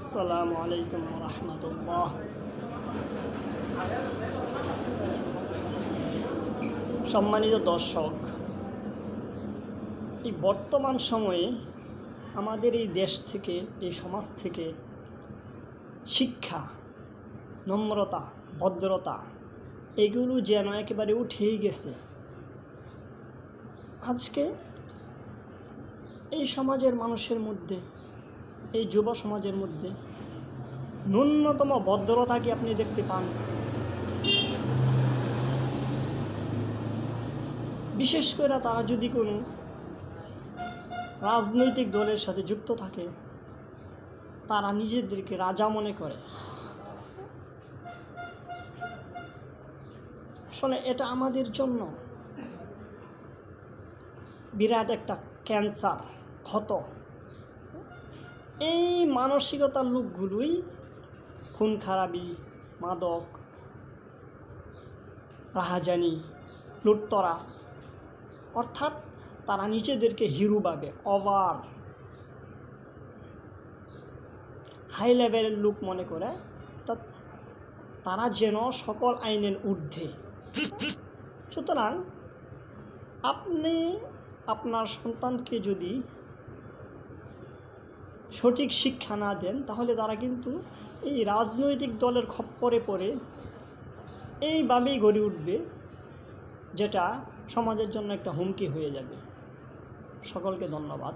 আসসালামু আলাইকুম রহমতুল্লাহ সম্মানিত দর্শক, এই বর্তমান সময়ে আমাদের এই দেশ থেকে, এই সমাজ থেকে শিক্ষা, নম্রতা, ভদ্রতা, এগুলো যেন একেবারে উঠেই গেছে। আজকে এই সমাজের মানুষের মধ্যে এই যুব সমাজের মধ্যে ন্যূনতম ভদ্রতা কি আপনি দেখতে পান? বিশেষ করে তারা যদি কোনো রাজনৈতিক দলের সাথে যুক্ত থাকে, তারা নিজেদেরকে রাজা মনে করে। আসলে এটা আমাদের জন্য বিরাট একটা ক্যান্সার, ক্ষত। এই মানসিকতার লোকগুলোই খুন খারাপি, মাদক, রাহাজানি লুটতরাস অর্থাৎ তারা নিজেদেরকে হিরো ভাবে, ওভার হাই লেভেলের লোক মনে করে, তা তারা যেন সকল আইনের ঊর্ধ্বে। সুতরাং আপনি আপনার সন্তানকে যদি সঠিক শিক্ষা না দেন, তাহলে তারা কিন্তু এই রাজনৈতিক দলের খপ্পরে পড়ে। এইভাবেই গড়ে উঠবে, যেটা সমাজের জন্য একটা হুমকি হয়ে যাবে। সকলকে ধন্যবাদ।